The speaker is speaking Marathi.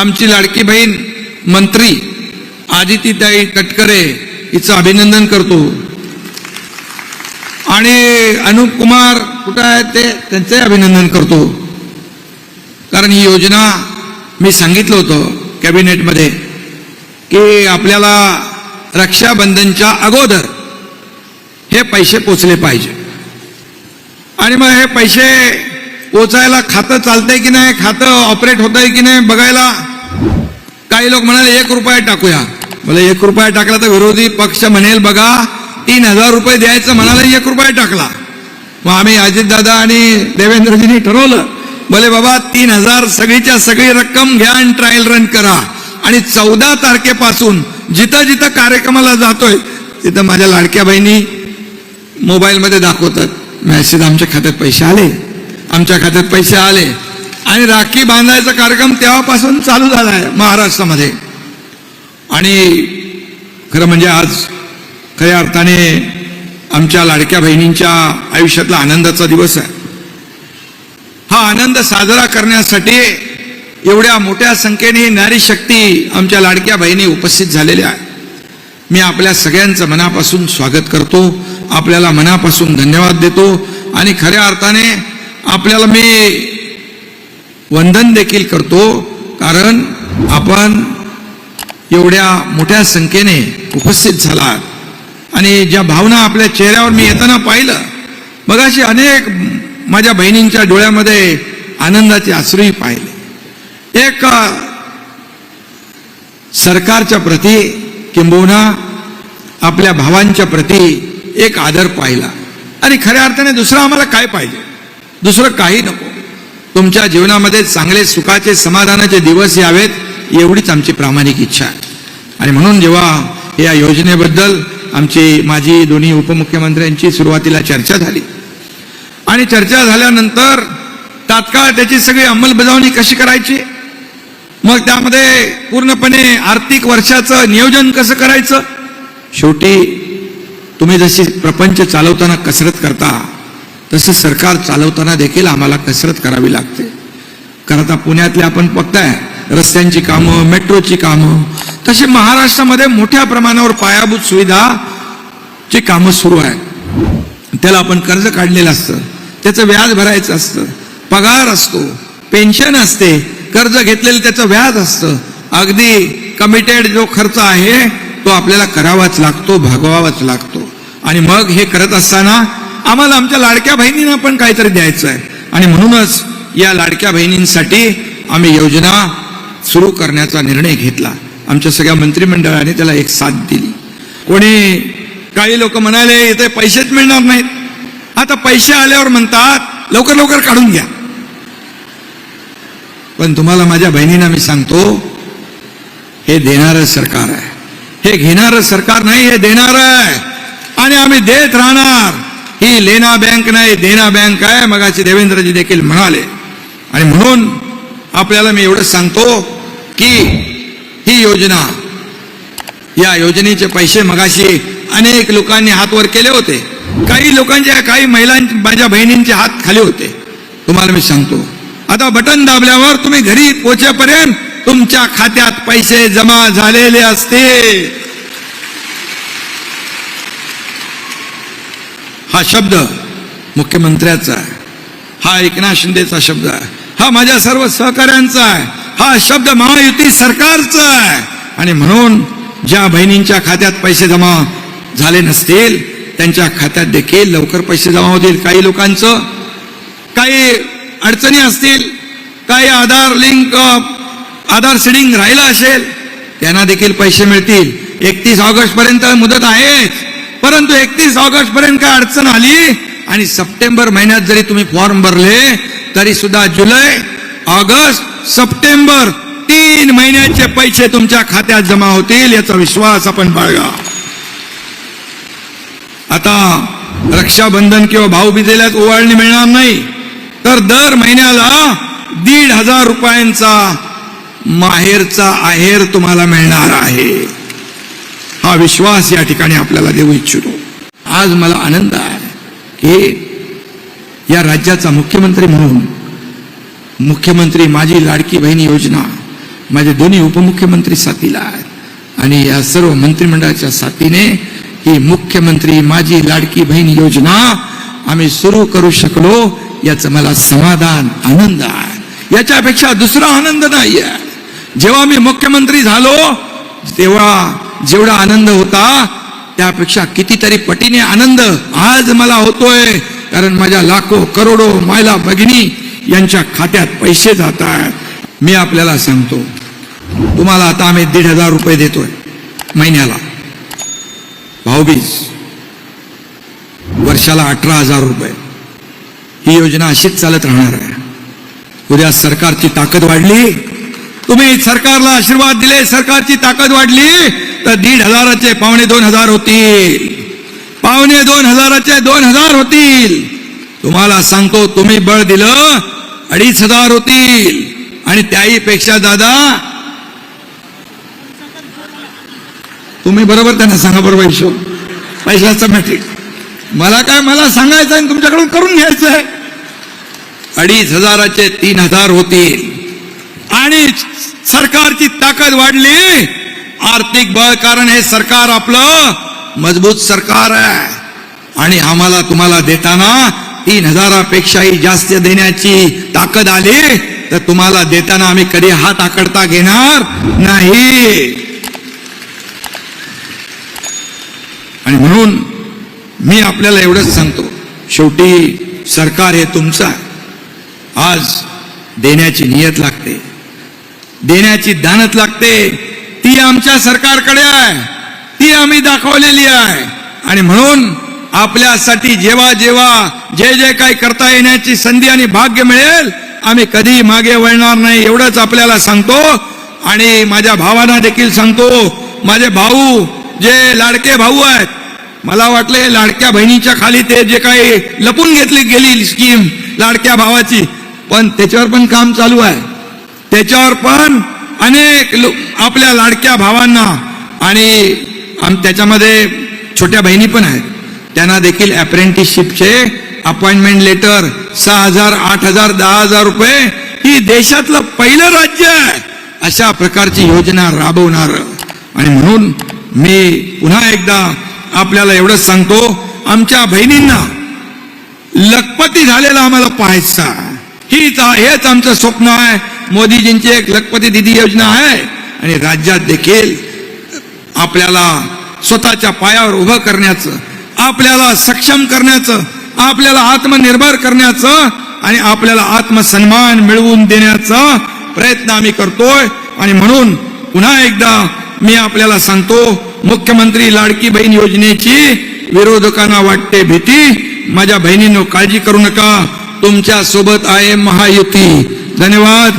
आमची लाडकी बहीण मंत्री आदितीताई तटकरे हिचं अभिनंदन करतो. आणि अनुप कुमार कुठं आहेत ते? त्यांचंही अभिनंदन करतो. कारण ही योजना मी सांगितलं होतं कॅबिनेटमध्ये की आपल्याला रक्षाबंधनच्या अगोदर हे पैसे पोचले पाहिजे. आणि मग हे पैसे पोचायला खातं चालतंय की नाही? खातं ऑपरेट होत आहे की नाही बघायला? काही लोक म्हणाले एक रुपया टाकूया. बोले एक रुपया टाकला तर विरोधी पक्ष म्हणेल बघा तीन हजार रुपये द्यायचं म्हणाला एक रुपया टाकला. मग आम्ही अजितदादा आणि देवेंद्रजींनी ठरवलं बोले बाबा तीन हजार सगळीच्या सगळी रक्कम घ्या आणि ट्रायल रन करा. आणि चौदा तारखेपासून जिथं जिथं कार्यक्रमाला जातोय तिथं माझ्या लाडक्या बहिणी मोबाईलमध्ये दाखवतात. मॅसेज आमच्या खात्यात पैसे आले. आमच्या खात्यात पैसे आले. आणि राखी बांधायचा कार्यक्रम तेव्हापासून चालू झाला आहे महाराष्ट्रामध्ये. आणि खरं म्हणजे आज खऱ्या अर्थाने आमच्या लाडक्या बहिणींच्या आयुष्यातला आनंदाचा दिवस आहे. हा आनंद साजरा करण्यासाठी एवढ्या मोठ्या संख्येने नारी शक्ती आमच्या लाडक्या बहिणी उपस्थित झालेल्या आहे मी आपल्या सगळ्यांचं मनापासून स्वागत करतो आपल्याला मनापासून धन्यवाद देतो आणि खऱ्या अर्थाने आपल्याला मी वंदन देखील करतो कारण आपण एवढ्या मोठ्या संख्येने उपस्थित झालात. आणि ज्या भावना आपल्या चेहऱ्यावर मी येताना पाहिलं मग अशी अनेक माझ्या बहिणींच्या डोळ्यामध्ये आनंदाचे आसरूही पाहिले. एक सरकारच्या प्रती किंबहुना आपल्या भावांच्या प्रती एक आदर पाहिला. आणि खऱ्या अर्थाने दुसरं आम्हाला काय पाहिजे? दुसरं काही नको. तुमच्या जीवनामध्ये चांगले सुखाचे समाधानाचे दिवस यावेत एवढीच आमची प्रामाणिक इच्छा आहे. आणि म्हणून जेव्हा या योजनेबद्दल आमची माझी दोन्ही उपमुख्यमंत्र्यांची सुरुवातीला चर्चा झाली. आणि चर्चा झाल्यानंतर तात्काळ त्याची सगळी अंमलबजावणी कशी करायची? मग त्यामध्ये पूर्णपणे आर्थिक वर्षाचं नियोजन कसं करायचं? शेवटी तुम्ही जशी प्रपंच चालवताना कसरत करता तसं सरकार चालवताना देखील आम्हाला कसरत करावी लागते. कारण आता पुण्यातले आपण बघताय रस्त्यांची कामं मेट्रोची कामं तशी महाराष्ट्रामध्ये मोठ्या प्रमाणावर पायाभूत सुविधा ची कामं सुरू आहे त्याला आपण कर्ज काढलेलं असतं त्याचं व्याज भरायचं असतं पगार असतो पेन्शन असते कर्ज घेतलेलं त्याचं व्याज असतं. अगदी कमिटेड जो खर्च आहे तो आपल्याला करावाच लागतो भागवावाच लागतो. आणि मग हे करत असताना आम्हाला आमच्या लाडक्या बहिणींना पण काहीतरी द्यायचं आहे आणि म्हणूनच या लाडक्या बहिणींसाठी आम्ही योजना सुरू करण्याचा निर्णय घेतला. आमच्या सगळ्या मंत्रिमंडळाने त्याला एक साथ दिली. कोणी काही लोक म्हणाले इथे पैसेच मिळणार नाहीत. आता पैसे आल्यावर म्हणतात लवकर लवकर काढून घ्या. पण तुम्हाला माझ्या बहिणींना मी सांगतो हे देणारं सरकार आहे. हे घेणारं सरकार नाही हे देणार आहे. आणि आम्ही देत राहणार. ही लेना बँक नाही देना बँक आहे. मगाशी देवेंद्रजी देखील म्हणाले. आणि म्हणून आपल्याला मी एवढं सांगतो की ही योजना या योजनेचे पैसे मगाशी अनेक लोकांनी हातवर केले होते. काही लोकांच्या काही महिलां माझ्या बहिणींचे हात खाली होते. तुम्हाला मी सांगतो. आता बटन दाबल्यावर तुम्ही घरी पोचेपर्यंत तुमच्या खात्यात पैसे जमा झालेले असते हा शब्द मुख्यमंत्र्याचा आहे. हा एकनाथ शिंदेचा शब्द आहे. हा माझ्या सर्व सहकाऱ्यांचा आहे. हा शब्द महायुती सरकारचा आहे. आणि म्हणून ज्या बहिणींच्या खात्यात पैसे जमा झाले नसतील त्यांच्या खात्यात देखील लवकर पैसे जमा होतील. काही लोकांचं काही अडचणी असतील काही आधार लिंक आधार सिडिंग राहिलं असेल त्यांना देखील पैसे मिळतील. एकतीस ऑगस्ट पर्यंत मुदत आहेच परंतु एकतीस ऑगस्ट पर्यंत काय अडचण आली? आणि सप्टेंबर महिन्यात जरी तुम्ही फॉर्म भरले तरी सुद्धा जुलै ऑगस्ट सप्टेंबर तीन महिन्याचे पैसे तुमच्या खात्यात जमा होतील याचा विश्वास आपण बाळगा. आता रक्षाबंधन किंवा भाऊबीजेल्यात ओवाळणी मिळणार नाही तर दर महिन्याला दीड हजार रुपयांचा माहेरचा आहेर तुम्हाला मिळणार आहे. हा विश्वास या ठिकाणी आपल्याला देऊ इच्छितो. आज मला आनंद आहे की या राज्याचा मुख्यमंत्री म्हणून मुख्यमंत्री माझी लाडकी बहिणी योजना माझे दोन्ही उपमुख्यमंत्री साथीला आहेत. आणि या सर्व मंत्रिमंडळाच्या साथीने ही मुख्यमंत्री माझी लाडकी बहीण योजना आम्ही सुरू करू शकलो याचं मला समाधान आनंद आहे. याच्यापेक्षा दुसरा आनंद नाही आहे जेव्हा मी मुख्यमंत्री झालो तेव्हा जेवढा आनंद होता त्यापेक्षा कितीतरी पटीने आनंद आज मला होतोय. कारण माझ्या लाखो करोडो मायला भगिनी यांच्या खात्यात पैसे जात आहेत. मी आपल्याला सांगतो तुम्हाला आता आम्ही दीड हजार रुपये देतोय महिन्याला. भाऊबीज वर्षाला अठरा हजार रुपये. ही योजना अशीच चालत राहणार आहे. उद्या सरकारची ताकद वाढली तुम्ही सरकारला आशीर्वाद दिले सरकारची ताकद वाढली तर दीड हजाराचे पावणे दोन हजार होतील. पावणे दोन हजाराचे दोन हजार होतील. तुम्हाला सांगतो तुम्ही बळ दिलं अडीच हजार होतील. आणि त्याही पेक्षा दादा तुम्ही बरोबर त्यांना सांगा बरोबर हिशोब. पैशाचं मॅट्रिक मला काय मला सांगायचं आणि तुमच्याकडून करून घ्यायचं आहे अडीच हजाराचे तीन हजार होतील. आणि सरकारची ताकद वाढली आर्थिक बळ कारण हे सरकार आपलं मजबूत सरकार आहे. आणि आम्हाला तुम्हाला देताना तीन हजारापेक्षाही जास्त देण्याची ताकद आली तर तुम्हाला देताना आम्ही कधी हात आकडता घेणार नाही. आणि म्हणून मी आपल्याला एवढंच सांगतो शेवटी सरकार हे तुमचं आहे. आज देण्याची नियत लागते. देण्याची दानत लागते. आमच्या सरकारकडे आहे. ती आम्ही दाखवलेली आहे. आणि म्हणून आपल्यासाठी जेव्हा जेव्हा जे जे काही करता येण्याची संधी आणि भाग्य मिळेल आम्ही कधी मागे वळणार नाही एवढंच आपल्याला सांगतो. आणि माझ्या भावांना देखील सांगतो. माझे भाऊ जे लाडके भाऊ आहेत मला वाटले लाडक्या बहिणीच्या खाली ते जे काही लपून घेतली गेली स्कीम लाडक्या भावाची पण त्याच्यावर पण काम चालू आहे. त्याच्यावर पण अनेक लो- आपल्या लाडक्या भावांना आणि आम- त्याच्यामध्ये छोट्या बहिणी पण आहेत. त्यांना देखील अप्रेंटिसशिपचे अपॉइंटमेंट लेटर सहा हजार आठ हजार दहा हजार रुपये ही देशातलं पहिलं राज्य आहे अशा प्रकारची योजना राबवणार. आणि म्हणून मी पुन्हा एकदा आपल्याला एवढंच सांगतो आमच्या बहिणींना लखपती झालेला आम्हाला पाहायचा. हीच हेच आमचं स्वप्न आहे. मोदीजींची एक लखपती दिदी योजना आहे. आणि राज्यात देखील आपल्याला स्वतःच्या पायावर उभं करण्याचं आपल्याला सक्षम करण्याचं आपल्याला आत्मनिर्भर करण्याचं आणि आपल्याला आत्मसन्मान मिळवून देण्याचा प्रयत्न आम्ही करतोय. आणि म्हणून पुन्हा एकदा मी आपल्याला सांगतो मुख्यमंत्री लाडकी बहीण योजनेची विरोधकांना वाटते भीती. माझ्या बहिणींनो काळजी करू नका. तुमच्यासोबत आहे महायुती. धन्यवाद.